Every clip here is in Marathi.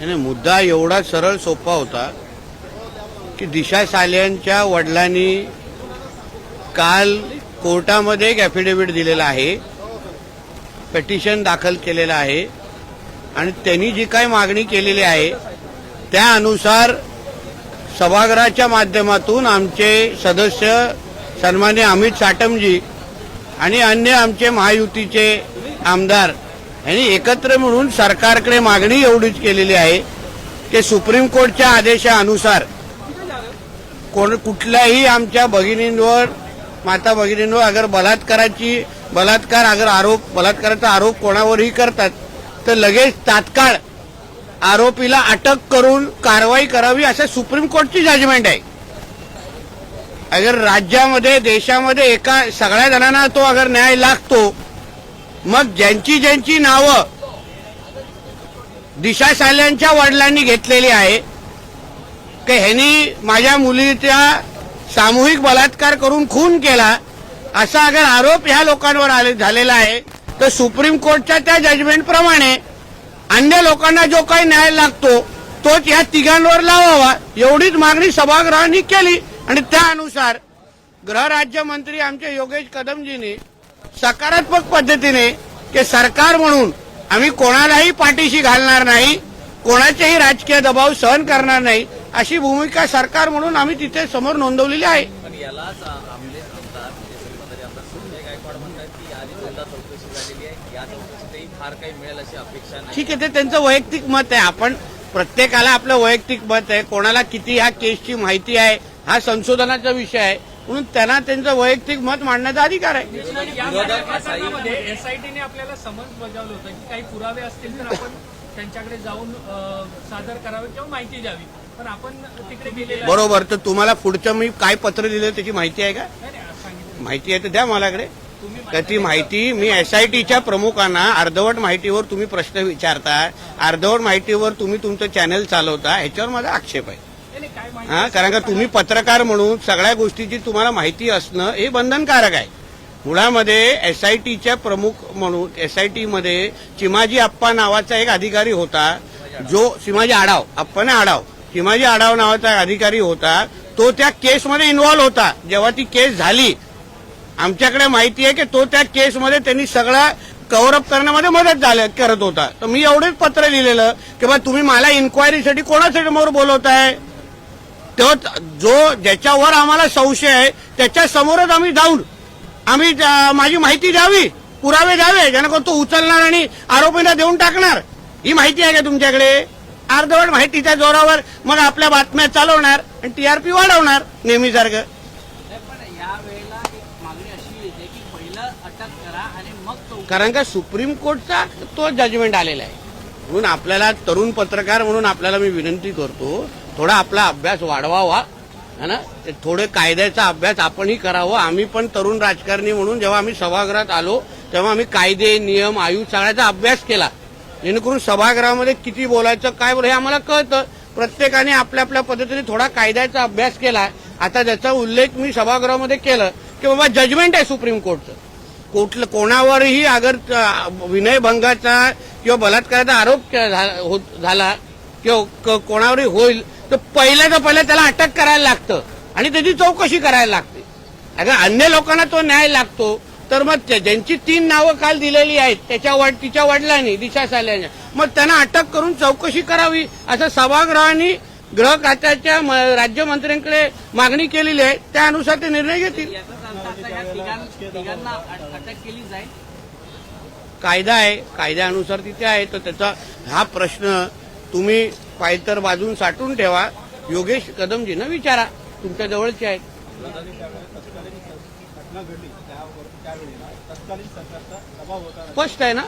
आणि मुद्दा एवढा सरळ सोपा होता की दिशा सालेंच्या वडिलांनी काल कोर्टामध्ये एक ॲफिडेव्हिट दिलेला आहे पेटिशन दाखल केलेलं आहे आणि त्यांनी जी काही मागणी केलेली आहे त्यानुसार सभागृहाच्या माध्यमातून आमचे सदस्य सन्मान्य अमित साटमजी आणि अन्य आमचे महायुतीचे आमदार यांनी एकत्र मिळून सरकारकडे मागणी एवढीच केलेली आहे की सुप्रीम कोर्टच्या आदेशानुसार कोण कुठल्याही आमच्या भगिनींवर माता भगिनींवर अगर बलात्काराची बलात्कार अगर आरोप बलात्काराचा आरोप कोणावरही करतात तर लगेच तात्काळ आरोपीला अटक करून कारवाई करावी असं सुप्रीम कोर्टची जजमेंट आहे. अगर राज्यामध्ये देशामध्ये एका सगळ्या जणांना तो अगर न्याय लागतो मग ज्यांची ज्यांची नावं दिशा साल्यांच्या वडिलांनी घेतलेली आहे की ह्यांनी माझ्या मुलीचा सामूहिक बलात्कार करून खून केला असा अगर आरोप ह्या लोकांवर आले झालेला आहे तर सुप्रीम कोर्टच्या त्या जजमेंटप्रमाणे अन्य लोकांना जो काही न्याय लागतो तोच ह्या तिघांवर लावावा. एवढीच मागणी सभागृहांनी केली. आणि त्यानुसार गृहराज्यमंत्री आमचे योगेश कदमजींनी सकारात्मक पद्धतीने की सरकार म्हणून आम्ही कोणालाही पाठीशी घालणार नाही कोणाचेही राजकीय दबाव सहन करणार नाही अशी भूमिका सरकार म्हणून आम्ही तिथे समोर नोंदवलेली आहे. म्हणजे ठीक आहे ते त्यांचं वैयक्तिक मत आहे. आपण प्रत्येकाला आपलं वैयक्तिक मत आहे. कोणाला किती ह्या केसची माहिती आहे? हा संशोधनाचा विषय आहे. म्हणून त्यांना त्यांचं वैयक्तिक मत मांडण्याचा अधिकार आहे. एसआयटीने आपल्याला समन्स बजावलं होतं की काही पुरावे असतील तर आपण त्यांच्याकडे जाऊन सादर करावे किंवा माहिती द्यावी. पण आपण तिकडे गेलेलं आहे. बरोबर तर तुम्हाला पुढचं मी काय पत्र दिलं त्याची माहिती आहे का? माहिती आहे तर द्या तुम्ही तर ती माहिती मी एसआयटीच्या प्रमुखांना अर्धवट माहितीवर तुम्ही प्रश्न विचारता अर्धवट माहितीवर तुम्ही तुमचं चॅनल चालवता ह्याच्यावर माझा आक्षेप आहे नाही, नाही, काय माहिती हा कारण का तुम्ही पत्रकार म्हणून सगळ्या गोष्टीची तुम्हाला माहिती असणं हे बंधनकारक आहे. मुळामध्ये एसआयटीच्या प्रमुख म्हणून एसआयटीमध्ये चिमाजी अप्पा नावाचा एक अधिकारी होता जो चिमाजी आडाव आप्पाने आडाव चिमाजी आडाव नावाचा एक अधिकारी होता तो त्या केसमध्ये इन्व्हॉल्व होता. जेव्हा ती केस झाली आमच्याकडे माहिती आहे की तो त्या केसमध्ये त्यांनी सगळा कव्हरअप करण्यामध्ये मदत झाल्या करत होता. तर मी एवढेच पत्र लिहिलेलं की बा तुम्ही मला इन्क्वायरीसाठी कोणासाठी समोर बोलवताय? तो जो ज्याच्यावर आम्हाला संशय आहे त्याच्या समोरच आम्ही जाऊन आम्ही माझी माहिती द्यावी पुरावे द्यावे जेणेकरून तो उचलणार आणि आरोपीला देऊन टाकणार. ही माहिती आहे का तुमच्याकडे? अर्धवट माहितीच्या जोरावर मग आपल्या बातम्या चालवणार आणि टीआरपी वाढवणार नेहमीसारखं या मग कारण का सुप्रीम कोर्टचा तो जजमेंट आलेला आहे. म्हणून आपल्याला तरुण पत्रकार म्हणून आपल्याला मी विनंती करतो थोडा आपला अभ्यास वाढवावा है ना? ते थोडे कायद्याचा अभ्यास आपणही करावा. आम्ही पण तरुण राजकारणी म्हणून जेव्हा आम्ही सभागृहात आलो तेव्हा आम्ही कायदे नियम आयुष सगळ्याचा अभ्यास केला. जेणेकरून सभागृहामध्ये किती बोलायचं काय बोलायचं हे आम्हाला कळतं. प्रत्येकाने आपल्या आपल्या पद्धतीने थोडा कायद्याचा अभ्यास केला. आता त्याचा उल्लेख मी सभागृहामध्ये केलं की बाबा जजमेंट आहे सुप्रीम कोर्टचं कुठलं कोणावरही अगर विनयभंगाचा किंवा बलात्काराचा आरोप के- होत- झाला किंवा क- कोणावरही होईल तर पहिल्या तर पहिल्या त्याला अटक करायला लागतं. आणि त्याची चौकशी करायला लागते. अगर अन्य लोकांना तो न्याय लागतो. तर मग ज्यांची तीन नावं काल दिलेली आहेत त्याच्या तिच्या वडिलांनी दिशा साल्याने मग त्यांना अटक करून चौकशी करावी असं सभागृहाने गृह खात्याच्या राज्यमंत्र्यांकडे मागणी केलेली आहे. त्यानुसार ते निर्णय घेतील. कायदा आहे. कायद्यानुसार तिथे आहे. तर त्याचा हा प्रश्न तुम्ही पायतर बाजून साठवून ठेवा. योगेश कदमजींना विचारा. तुमच्या जवळचे आहेत. स्पष्ट आहे ना?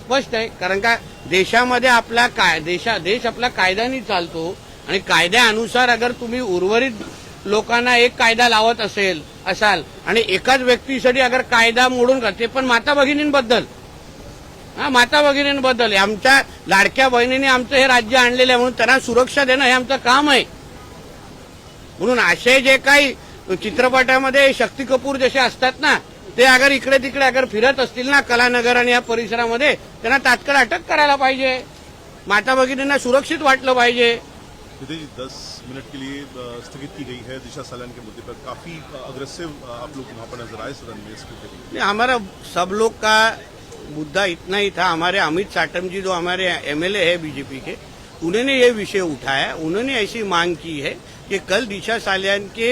स्पष्ट आहे. कारण का देशामध्ये आपला काय देशा देश आपला कायद्याने चालतो. आणि कायद्यानुसार अगर तुम्ही उर्वरित लोकांना एक कायदा लावत असेल असाल आणि एकाच व्यक्तीसाठी अगर कायदा मोडून करते पण माता भगिनींबद्दल माता भगिनींबद्दल आमच्या लाडक्या बहिणीने आमचं हे राज्य आणलेलं आहे म्हणून त्यांना सुरक्षा देणं हे आमचं काम आहे. म्हणून असे जे काही चित्रपटामध्ये शक्ती कपूर जसे असतात ना ते अगर इकडे तिकडे अगर फिरत असतील ना कलानगर आणि या परिसरामध्ये त्यांना तात्काळ अटक करायला पाहिजे. माता भगिनींना सुरक्षित वाटलं पाहिजे. दस मिनट के लिए स्थगित की गई है दिशा सालन के मुद्दे पर। काफी अग्रेसिव आप लोग वहां पर नजर आए सदन में इसके नहीं, हमारा सब लोग का मुद्दा इतना ही था, हमारे अमित साटम जी जो हमारे एमएलए है बीजेपी के, उन्होंने ये विषय उठाया, उन्होंने ऐसी मांग की है कि कल दिशा सालियान के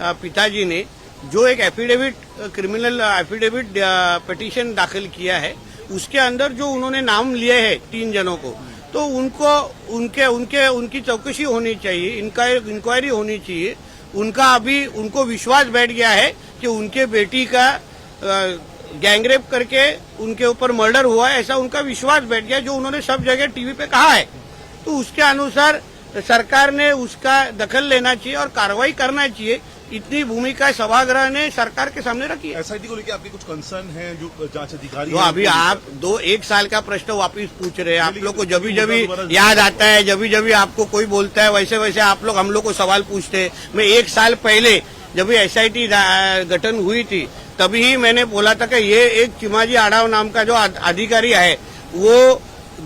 पिताजी ने जो एक एफिडेविट क्रिमिनल एफिडेविट पटिशन दाखिल किया है, उसके अंदर जो उन्होंने नाम लिए हैं तीन जनों को तो उनको, उनके उनके, उनकी चौकसी होनी चाहिए, इनका इंक्वायरी होनी चाहिए, उनका अभी, उनको विश्वास बैठ गया है कि उनके बेटी का गैंगरेप करके उनके ऊपर मर्डर हुआ है ऐसा उनका विश्वास बैठ गया जो उन्होंने सब जगह टीवी पे कहा है। तो उसके अनुसार सरकार ने उसका दखल लेना चाहिए और कार्रवाई करना चाहिए। इतनी भूमिका सभागृह ने सरकार के सामने रखी है। एसआईटी को लेकर आपके कुछ कंसर्न हैं जो जाँच अधिकारी तो अभी आप दो एक साल का प्रश्न वापिस पूछ रहे हैं। आप लोग को जब जब याद आता है जब जब आपको कोई बोलता है वैसे वैसे आप लोग हम लोग को सवाल पूछते हैं। मैं एक साल पहले जब एस आई गठन हुई थी तभी ही मैंने बोला था कि ये एक चिमाजी आड़ाव नाम का जो अधिकारी है वो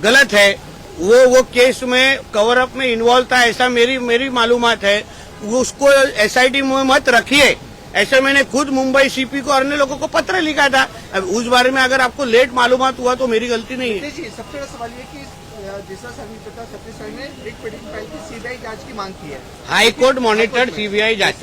गलत है। वो वो केस में कवर अप में इन्वॉल्व था ऐसा मेरी मेरी मालूमात है। उसको एसआईटी में मत रखिए। ऐसे मैंने खुद मुंबई सीपी को और अन्य लोगों को पत्र लिखा था। अब उस बारे में अगर आपको लेट मालूम हुआ तो मेरी गलती नहीं है। सबसे बड़ा सवाल ये कि सैनी ने एक फ़ाइल की सीबीआई जाँच की मांग की है। हाई कोर्ट मॉनिटर्ड सीबीआई जाँच।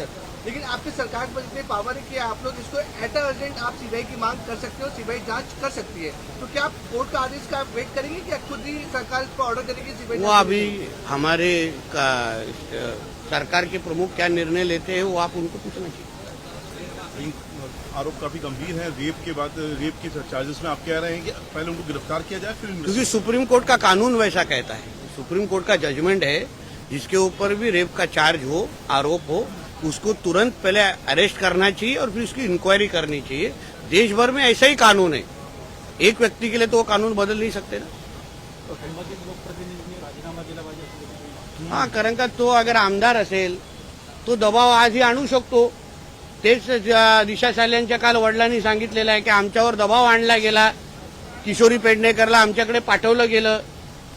लेकिन आपकी सरकार पर इतने पावर है कि आप लोग इसको एट अर्जेंट आप सीबीआई की मांग कर सकते हो सीबीआई जाँच कर सकती है। तो क्या आप कोर्ट का आदेश का आप वेट करेंगे कि खुद ही सरकार इसको ऑर्डर करेगी सीबीआई वो अभी हमारे का, सरकार के प्रमुख क्या निर्णय लेते हैं वो आप उनको पूछना चाहिए। आरोप काफ़ी गंभीर है। रेप के बाद रेप के चार्जेस में आप कह रहे हैं कि पहले उनको गिरफ़्तार किया जाए फिर क्योंकि सुप्रीम कोर्ट का कानून वैसा कहता है। सुप्रीम कोर्ट का जजमेंट है जिसके ऊपर भी रेप का चार्ज हो आरोप हो उसको तुरंत पहले अरेस्ट करना चाहिए और फिर उसकी इंक्वायरी करनी चाहिए। देश भर में ऐसा ही कानून है। एक व्यक्ति के लिए तो वो कानून बदल नहीं सकते ना। हा कारण का तो अगर आमदार असेल तो दबाव आजही आणू शकतो. तेच दिशा साल्यांच्या काल वडिलांनी सांगितलेलं आहे की आमच्यावर दबाव आणला गेला. किशोरी पेडणेकरला आमच्याकडे पाठवलं गेलं.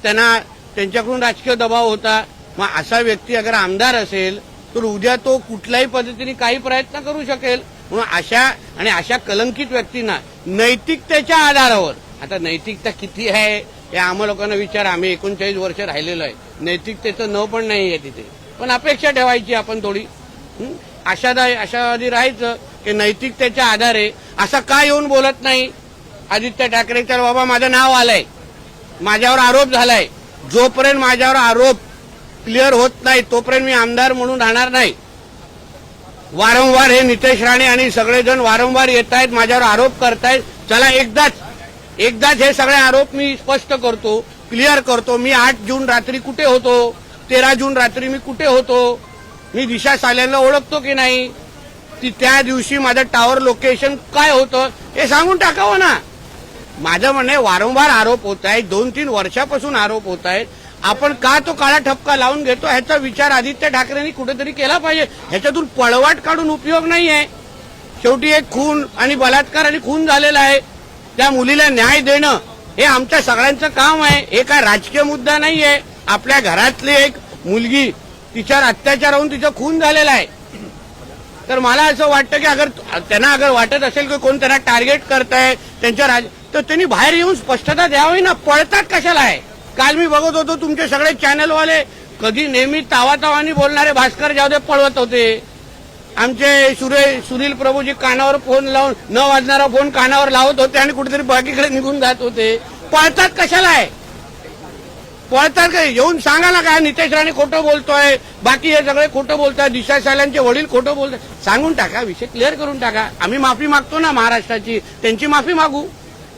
त्यांना त्यांच्याकडून राजकीय दबाव होता. मग असा व्यक्ती अगर आमदार असेल तर उद्या तो कुठल्याही पद्धतीने काही प्रयत्न करू शकेल. म्हणून अशा आणि अशा कलंकित व्यक्तींना नैतिकतेच्या आधारावर आता नैतिकता किती आहे हे आम्हा लोकांना विचार आम्ही एकोणचाळीस वर्ष राहिलेलो आहे. नैतिकतेचं न पण नाही आहे तिथे. पण अपेक्षा ठेवायची आपण थोडी. आशादायी आशावादी राहायचं की नैतिकतेच्या आधारे असा का येऊन बोलत नाही? आदित्य ठाकरेच्या बाबा माझं नाव आलंय. माझ्यावर आरोप झालाय. जोपर्यंत माझ्यावर आरोप क्लिअर होत नाही तोपर्यंत मी आमदार म्हणून राहणार नाही. वारंवार हे नितेश राणे आणि सगळेजण वारंवार येत आहेत माझ्यावर आरोप करतायत. चला एकदाच एकदाच हे सगळे आरोप मी स्पष्ट करतो क्लिअर करतो. मी आठ जून रात्री कुठे होतो? तेरा जून रात्री मी कुठे होतो? मी दिशा साल्यांना ओळखतो की नाही? ती त्या दिवशी माझं टावर लोकेशन काय होतं हे सांगून टाकावं ना. माझं म्हणणं आहे, वारंवार आरोप होत आहेत दोन तीन वर्षापासून आरोप होत आहेत. आपण का तो काळा ठपका लावून घेतो ह्याचा विचार आदित्य ठाकरेंनी कुठेतरी केला पाहिजे? ह्याच्यातून पळवाट काढून उपयोग नाही आहे. शेवटी एक खून आणि बलात्कार आणि खून झालेला आहे. त्या मुलीला न्याय देणं हे आमच्या सगळ्यांचं काम आहे. हे काय राजकीय मुद्दा नाही आहे आपल्या घरातली एक मुलगी तिच्यावर अत्याचार होऊन तिचा खून झालेला आहे. तर मला असं वाटतं की अगर त्यांना अगर वाटत असेल की कोण त्यांना टार्गेट करताय त्यांच्या राज तर त्यांनी बाहेर येऊन स्पष्टता द्यावी ना. पळतात कशाला आहे काल मी बघत होतो तुमचे सगळे चॅनलवाले कधी नेहमी तावातावानी बोलणारे भास्कर जावदे पळवत होते. आमचे सुरे सुनील प्रभूजी कानावर फोन लावून न वाजणारा फोन कानावर लावत होते आणि कुठेतरी बाकीकडे निघून जात होते. पळतात कशाला आहे पळतात काय येऊन सांगा ना काय? नितेश राणे खोटं बोलतोय. बाकी हे सगळे खोटं बोलतात. दिशा साल्यांचे वडील खोटं बोलतात. सांगून टाका विषय क्लिअर करून टाका. आम्ही माफी मागतो ना महाराष्ट्राची. त्यांची माफी मागू.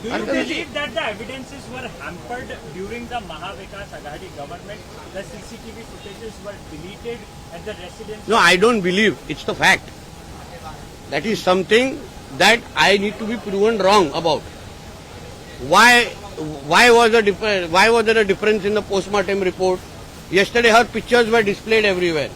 Do you believe that the evidences were hampered during the Mahavikas Aghadi government? The CCTV footages were deleted at the residence. No, I don't believe. It's the fact. That is something that I need to be proven wrong about. Why? Why was the differ- Why was there a difference in the postmortem report? Yesterday, her pictures were displayed everywhere.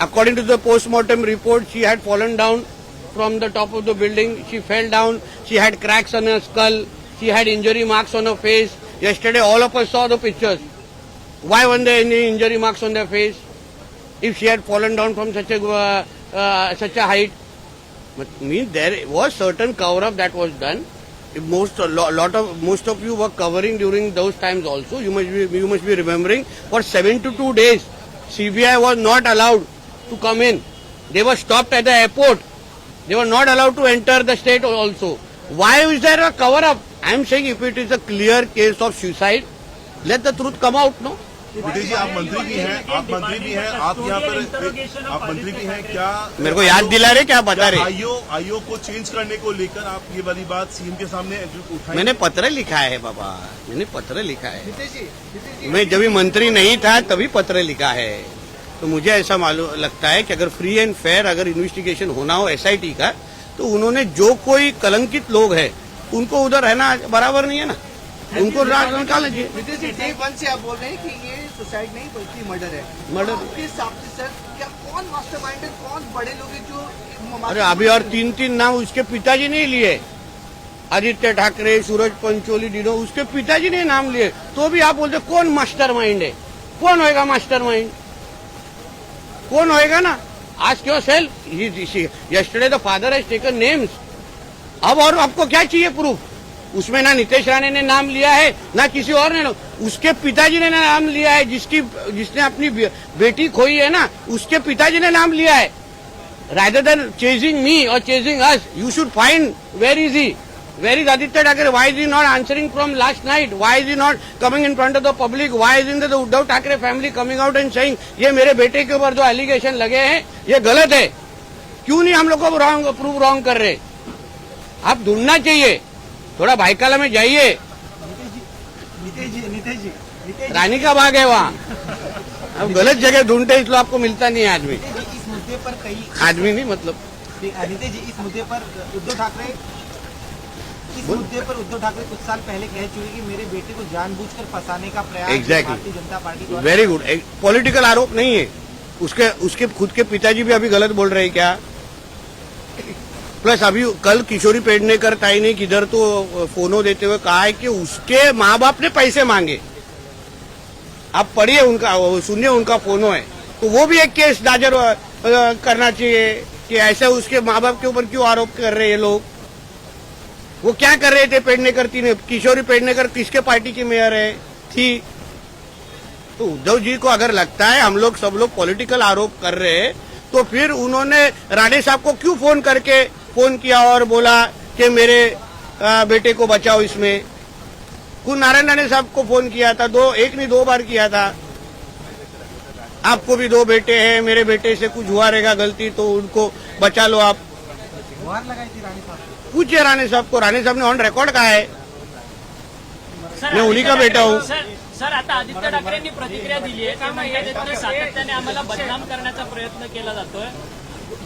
According to the postmortem report, she had fallen down from the top of the building. She fell down. She had cracks on her skull. She had injury marks on her face. Yesterday, all of us saw the pictures. Why weren't there any injury marks on their face? If she had fallen down from such a uh, uh, such a height, but mean there was certain cover up that was done. If most a lo- lot of most of you were covering during those times also. You must be you must be remembering for 72 days, CBI was not allowed to come in. They were stopped at the airport. They were not allowed to enter the state also. Why is there a cover up? I am saying if it is a clear case of suicide, let the truth come out, no? Vijay ji आप मंत्री भी हैं आप मंत्री भी हैं आप यहाँ पर आप मंत्री भी हैं क्या मेरे को याद दिला रहे क्या बता रहे आईओ आईओ को चेंज करने को लेकर आप ये वाली बात सीएम के सामने उठाई मैंने पत्र लिखा है बाबा मैंने पत्र लिखा है मैं जब भी मंत्री नहीं था तभी पत्र लिखा है तो मुझे ऐसा मालूम लगता है कि अगर फ्री एंड फेयर अगर इन्वेस्टिगेशन होना हो एसआईटी का तो उन्होंने जो कोई कलंकित लोग हैं उनको उधर रहना बराबर नहीं है ना? उनको राज निकालना चाहिए वन से आप बोल रहे हैं कि ये सुसाइड नहीं बल्कि मर्डर है। Murder। आपके हिसाब से सर क्या कौन मास्टरमाइंड है? कौन बड़े लोग हैं जो अरे अभी और तीन तीन नाम उसके पिताजी ने लिए। आदित्य ठाकरे सूरज पंचोली डिनो उसके पिताजी ने नाम लिए। तो भी आप बोलते कौन मास्टर है? कौन होएगा मास्टर माइंड कौन होएगा ना? आज क्यों self yesterday the father has taken names अब और आपको क्या चाहिए प्रूफ उसमें ना नितेश राणे ने नाम लिया है ना किसी और ने उसके पिताजी ने नाम लिया है जिसकी जिसने अपनी बेटी खोई है ना उसके पिताजी ने नाम लिया है। Rather than chasing me or chasing us, you should find where is he? Where is Aditya Thackeray? Why is he not answering from last night? Why is he not coming in front of the public? Why isn't the Uddhav Thackeray family coming out and saying ये मेरे बेटे के ऊपर जो एलिगेशन लगे हैं ये गलत है क्यों नहीं हम लोग को रॉन्ग प्रूव रॉन्ग कर रहे आप ढूंढना चाहिए। थोड़ा भाईकाला में जाइए। रानी का बाग है वहाँ। अब गलत जगह ढूंढते इसलिए आपको मिलता नहीं है आदमी। जी इस मुद्दे पर कई आदमी नहीं मतलब। नितेश जी इस मुद्दे पर उद्धव ठाकरे इस मुद्दे पर उद्धव ठाकरे कुछ साल पहले कह चुके कि मेरे बेटे को जानबूझकर फंसाने का प्रयास Exactly. Bharatiya Janata party very good political आरोप नहीं है। उसके उसके खुद के पिताजी भी अभी गलत बोल रहे हैं क्या? प्लस अभी कल किशोरी पेडनेकर ताई ने किधर तो फोनो देते हुए कहा है कि उसके माँ बाप ने पैसे मांगे। आप पढ़िए उनका सुनिए उनका फोनो है। तो वो भी एक केस दाजर करना चाहिए कि ऐसे उसके माँ बाप के ऊपर क्यों आरोप कर रहे हैं ये लोग? वो क्या कर रहे थे? पेडनेकर तीन किशोरी पेडनेकर किसके पार्टी की मेयर है? थी। तो उद्धव जी को अगर लगता है हम लोग सब लोग पॉलिटिकल आरोप कर रहे हैं तो फिर उन्होंने राणे साहब को क्यों फ़ोन करके फ़ोन किया और बोला कि मेरे बेटे को बचाओ इसमें? खुद नारायण राणे साहब को फ़ोन किया था, दो एक नहीं, दो बार किया था। आपको भी दो बेटे हैं, मेरे बेटे से कुछ हुआ रहेगा गलती तो उनको बचा लो आप। लगाई थी रानी साहब। पूछिए राणे साहब को राणे साहब ने ऑन रिकॉर्ड कहा है। मैं उन्हीं का बेटा हूं. सर सर आता आदित्य ठाकरेंनी प्रतिक्रिया दिली आहे. ते म्हणतात की सातत्याने आम्हाला बदनाम करण्याचा प्रयत्न केला जातोय.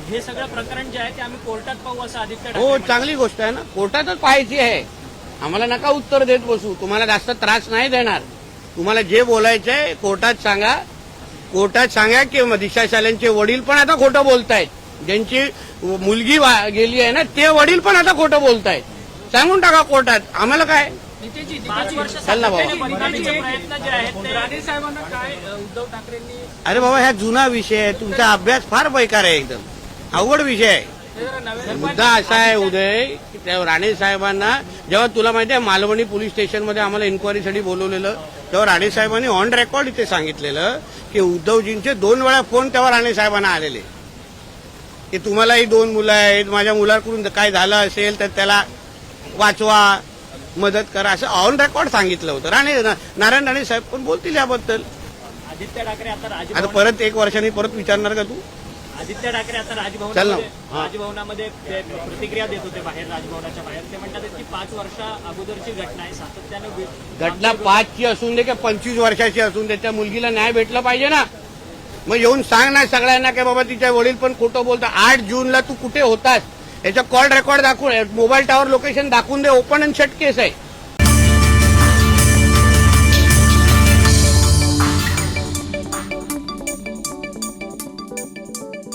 हे सगळं प्रकरण जे आहे ते आम्ही कोर्टात पाहू असं आदित्य हो चांगली गोष्ट आहे ना. कोर्टातच पाहायची आहे. आम्हाला नका उत्तर देत बसू. तुम्हाला जास्त त्रास नाही देणार. तुम्हाला जे बोलायचं आहे कोर्टात सांगा. कोर्टात सांगा की दिशा सालेंचे वडील पण आता खोटं बोलतायत. ज्यांची मुलगी वा- गेली आहे ना ते वडील पण आता खोटं बोलतायत. सांगून टाका कोर्टात. आम्हाला काय? नितेशजी पाच वर्ष चल ना भाऊ. सातत्याने बदनामीचे प्रयत्न जे आहेत ते राणे साहेबांना काय अ, उद्धव ठाकरेंनी अरे बाबा ह्या जुना विषय आहे. तुमचा अभ्यास फार बेकार आहे एकदम. अवघड विषय आहे. मुद्दा असा आहे उदय की त्या राणे साहेबांना जेव्हा तुला माहिती आहे मालवणी पोलीस स्टेशनमध्ये आम्हाला इन्क्वायरीसाठी बोलवलेलं तेव्हा राणे साहेबांनी ऑन रेकॉर्ड इथे सांगितलेलं की उद्धवजींचे दोन वेळा फोन तेव्हा राणे साहेबांना आलेले. की तुम्हालाही दोन मुलं आहेत माझ्या मुलाकडून काय झालं असेल तर त्याला वाचवा मदत करा. असं ऑन रेकॉर्ड सांगितलं होतं. राणे नारायण राणे साहेब पण बोलतील याबद्दल. आदित्य ठाकरे आता राजभवन परत एक वर्षांनी परत विचारणार का तू? आदित्य ठाकरे आता चल ना. राजभवनामध्ये प्रतिक्रिया देत होते बाहेर राजभवनाच्या बाहेर. ते म्हणतात की पाच वर्षा अगोदरची घटना आहे. सातत्याने घटना पाचची असून दे किंवा पंचवीस वर्षाची असून दे. त्या मुलगीला न्याय भेटला पाहिजे ना. मग येऊन सांग ना सगळ्यांना की बाबा तिच्या वडील पण खोटं बोलतात. आठ जूनला तू कुठे होतास? याचा कॉल रेकॉर्ड दाखवून मोबाईल टावर लोकेशन दाखवून दे. ओपन अँड शट केस आहे.